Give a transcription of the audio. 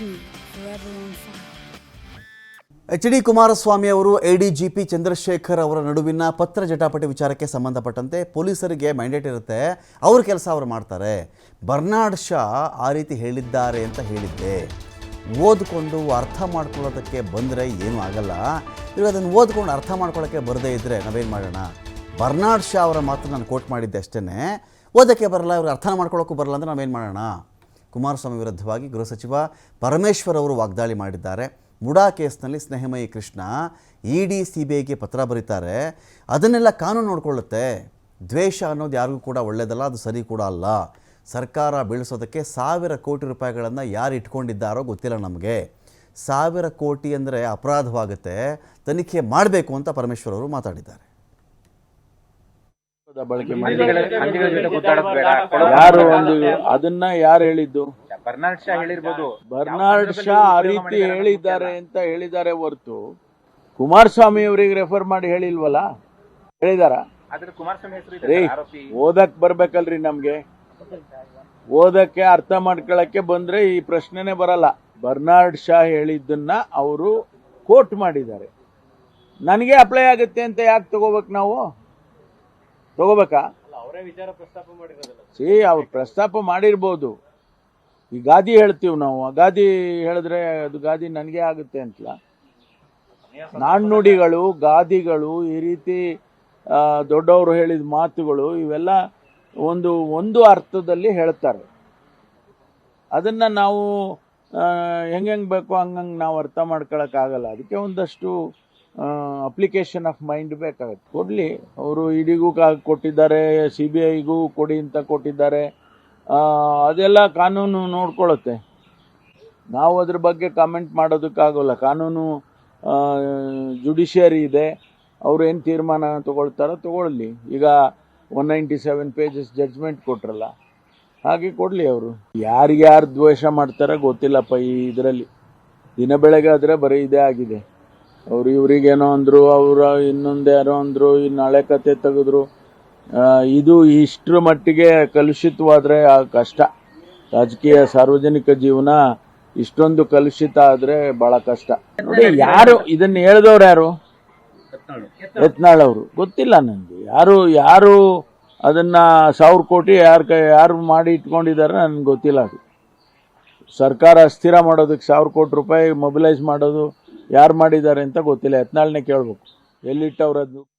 me forever on fire. H D Kumaraswamy ಅವರು ADGP Chandrashekhar ಅವರ ನಡುವಿನ ಪತ್ರ ಜಟಾಪಟಿ ವಿಚಾರಕ್ಕೆ ಸಂಬಂಧಪಟ್ಟಂತೆ ಪೊಲೀಸರಿಗೆ ಮ್ಯಾಂಡೇಟ್ ಇರುತ್ತೆ. ಅವ್ರ ಕೆಲಸ ಅವರು ಮಾಡ್ತಾರೆ. ಬರ್ನಾಡ್ ಶಾ ಆ ರೀತಿ ಹೇಳಿದ್ದಾರೆ ಅಂತ ಹೇಳಿದ್ದೆ. ಓದ್ಕೊಂಡು ಅರ್ಥ ಮಾಡ್ಕೊಳ್ಳೋದಕ್ಕೆ ಬಂದರೆ ಏನೂ ಆಗಲ್ಲ. ಇವಾಗ ಅದನ್ನು ಓದ್ಕೊಂಡು ಅರ್ಥ ಮಾಡ್ಕೊಳ್ಳೋಕ್ಕೆ ಬರದೇ ಇದ್ದರೆ ನಾವೇನು ಮಾಡೋಣ? ಬರ್ನಾಡ್ ಶಾ ಅವರ ಮಾತು ನಾನು ಕೋಟ್ ಮಾಡಿದ್ದೆ ಅಷ್ಟೇ ಓದೋಕ್ಕೆ ಬರಲ್ಲ, ಇವ್ರಿಗೆ ಅರ್ಥ ಮಾಡ್ಕೊಳ್ಳೋಕ್ಕೂ ಬರಲ್ಲ ಅಂದರೆ ನಾವೇನು ಮಾಡೋಣ? ಕುಮಾರಸ್ವಾಮಿ ವಿರುದ್ಧವಾಗಿ ಗೃಹ ಸಚಿವ ಪರಮೇಶ್ವರ್ ಅವರು ವಾಗ್ದಾಳಿ ಮಾಡಿದ್ದಾರೆ. ಮುಡಾ ಕೇಸ್ನಲ್ಲಿ Snehamayi Krishna E D C B ಐಗೆ ಪತ್ರ ಬರೀತಾರೆ. ಅದನ್ನೆಲ್ಲ ಕಾನೂನು ನೋಡ್ಕೊಳ್ಳುತ್ತೆ. ದ್ವೇಷ ಅನ್ನೋದು ಯಾರಿಗೂ ಕೂಡ ಒಳ್ಳೆಯದಲ್ಲ ಅದು ಸರಿ ಕೂಡ ಅಲ್ಲ. ಸರ್ಕಾರ ಬೀಳಿಸೋದಕ್ಕೆ ಸಾವಿರ ಕೋಟಿ ರೂಪಾಯಿಗಳನ್ನು ಯಾರು ಇಟ್ಕೊಂಡಿದ್ದಾರೋ ಗೊತ್ತಿಲ್ಲ ನಮಗೆ. ಸಾವಿರ ಕೋಟಿ ಅಂದರೆ ಅಪರಾಧವಾಗುತ್ತೆ. ತನಿಖೆ ಮಾಡಬೇಕು ಅಂತ ಪರಮೇಶ್ವರ್ ಅವರು ಮಾತಾಡಿದ್ದಾರೆ. ಬಳಕೆ ಮಾಡಿ ಯಾರು ಒಂದು ಅದನ್ನ ಯಾರು ಹೇಳಿದ್ದು? ಬರ್ನಾಡ್ ಶಾ ಹೇಳಿರ್ಬೋದು. ಬರ್ನಾರ್ಡ್ ಶಾ ಆ ರೀತಿ ಹೇಳಿದ್ದಾರೆ ಅಂತ ಹೇಳಿದ್ದಾರೆ ಹೊರತು ಕುಮಾರಸ್ವಾಮಿ ಅವರಿಗೆ ರೆಫರ್ ಮಾಡಿ ಹೇಳಿಲ್ವಲ್ಲ? ಹೇಳಿದಾರ? ರೀ ಓದಕ್ ಬರ್ಬೇಕಲ್ರಿ ನಮ್ಗೆ. ಓದಕ್ಕೆ ಅರ್ಥ ಮಾಡ್ಕೊಳಕ್ಕೆ ಬಂದ್ರೆ ಈ ಪ್ರಶ್ನೆನೇ ಬರಲ್ಲ. ಬರ್ನಾರ್ಡ್ ಶಾ ಹೇಳಿದ್ದನ್ನ ಅವರು ಕೋಟ್ ಮಾಡಿದ್ದಾರೆ. ನನಗೆ ಅಪ್ಲೈ ಆಗುತ್ತೆ ಅಂತ ಯಾಕೆ ತಗೋಬೇಕು ನಾವು? ತಗೋಬೇಕಾ ಸಿ ಅವ್ರು ಪ್ರಸ್ತಾಪ ಮಾಡಿರ್ಬೋದು. ಈ ಗಾದಿ ಹೇಳ್ತೀವಿ ನಾವು. ಗಾದಿ ಹೇಳಿದ್ರೆ ಅದು ಗಾದಿ ನನಗೆ ಆಗುತ್ತೆ ಅಂತಲ್ಲ. ನಾಣ್ಣುಡಿಗಳು ಗಾದಿಗಳು ಈ ರೀತಿ ದೊಡ್ಡವರು ಹೇಳಿದ ಮಾತುಗಳು ಇವೆಲ್ಲ ಒಂದು ಒಂದು ಅರ್ಥದಲ್ಲಿ ಹೇಳ್ತಾರೆ. ಅದನ್ನು ನಾವು ಹೆಂಗೆ ಹೆಂಗೆ ಬೇಕೋ ಹಂಗಂಗೆ ನಾವು ಅರ್ಥ ಮಾಡ್ಕೊಳಕ್ಕಾಗಲ್ಲ ಅದಕ್ಕೆ ಒಂದಷ್ಟು ಅಪ್ಲಿಕೇಶನ್ ಆಫ್ ಮೈಂಡ್ ಬೇಕಾಗುತ್ತೆ. ಕೊಡಲಿ. ಅವರು ಇಡಿಗೂ ಕಾ ಕೊಟ್ಟಿದ್ದಾರೆ ಸಿ ಬಿ ಐಗೂ ಕೊಡಿ ಅಂತ ಕೊಟ್ಟಿದ್ದಾರೆ. ಅದೆಲ್ಲ ಕಾನೂನು ನೋಡ್ಕೊಳ್ಳುತ್ತೆ. ನಾವು ಅದ್ರ ಬಗ್ಗೆ ಕಾಮೆಂಟ್ ಮಾಡೋದಕ್ಕಾಗೋಲ್ಲ. ಕಾನೂನು ಜುಡಿಷಿಯರಿ ಇದೆ. ಅವ್ರು ಏನು ತೀರ್ಮಾನ ತಗೊಳ್ತಾರೋ ತಗೊಳ್ಳಿ ಈಗ one ninety seven pages judgment ಕೊಟ್ರಲ್ಲ, ಹಾಗೆ ಕೊಡಲಿ ಅವರು. ಯಾರಿಗೆ ಯಾರು ದ್ವೇಷ ಮಾಡ್ತಾರೋ ಗೊತ್ತಿಲ್ಲಪ್ಪ ಈ ಇದರಲ್ಲಿ. ದಿನ ಬೆಳಗ್ಗೆ ಆದರೆ ಬರೀ ಇದೇ ಆಗಿದೆ. ಅವ್ರು ಇವ್ರಿಗೇನೋ ಅಂದರು, ಅವರ ಇನ್ನೊಂದು ಯಾರೋ ಅಂದರು ಇನ್ನು ಹಳೆ ಕತೆ ತೆಗೆದ್ರು. ಇದು ಇಷ್ಟರ ಮಟ್ಟಿಗೆ ಕಲುಷಿತವಾದರೆ ಕಷ್ಟ. ರಾಜಕೀಯ ಸಾರ್ವಜನಿಕ ಜೀವನ ಇಷ್ಟೊಂದು ಕಲುಷಿತ ಆದರೆ ಬಹಳ ಕಷ್ಟ. ನೋಡಿ, ಯಾರು ಇದನ್ನ ಹೇಳಿದವ್ರು ಯಾರು? ಯತ್ನಾಳ್ ಅವರು. ಗೊತ್ತಿಲ್ಲ ನನಗೆ ಯಾರು ಯಾರು ಅದನ್ನ ಸಾವಿರ ಕೋಟಿ ಯಾರು ಕೈ, ಯಾರು ಮಾಡಿ ಇಟ್ಕೊಂಡಿದ್ದಾರೆ ನನಗೆ ಗೊತ್ತಿಲ್ಲ ಅದು. ಸರ್ಕಾರ ಅಸ್ಥಿರ ಮಾಡೋದಕ್ಕೆ ಸಾವಿರ ಕೋಟಿ ರೂಪಾಯಿ ಮೊಬಿಲೈಸ್ ಮಾಡೋದು ಯಾರು ಮಾಡಿದ್ದಾರೆ ಅಂತ ಗೊತ್ತಿಲ್ಲ. ಯತ್ನಾಳ್ನೇ ಕೇಳಬೇಕು. ಎಲ್ಲಿಟ್ಟವ್ರದ್ದು?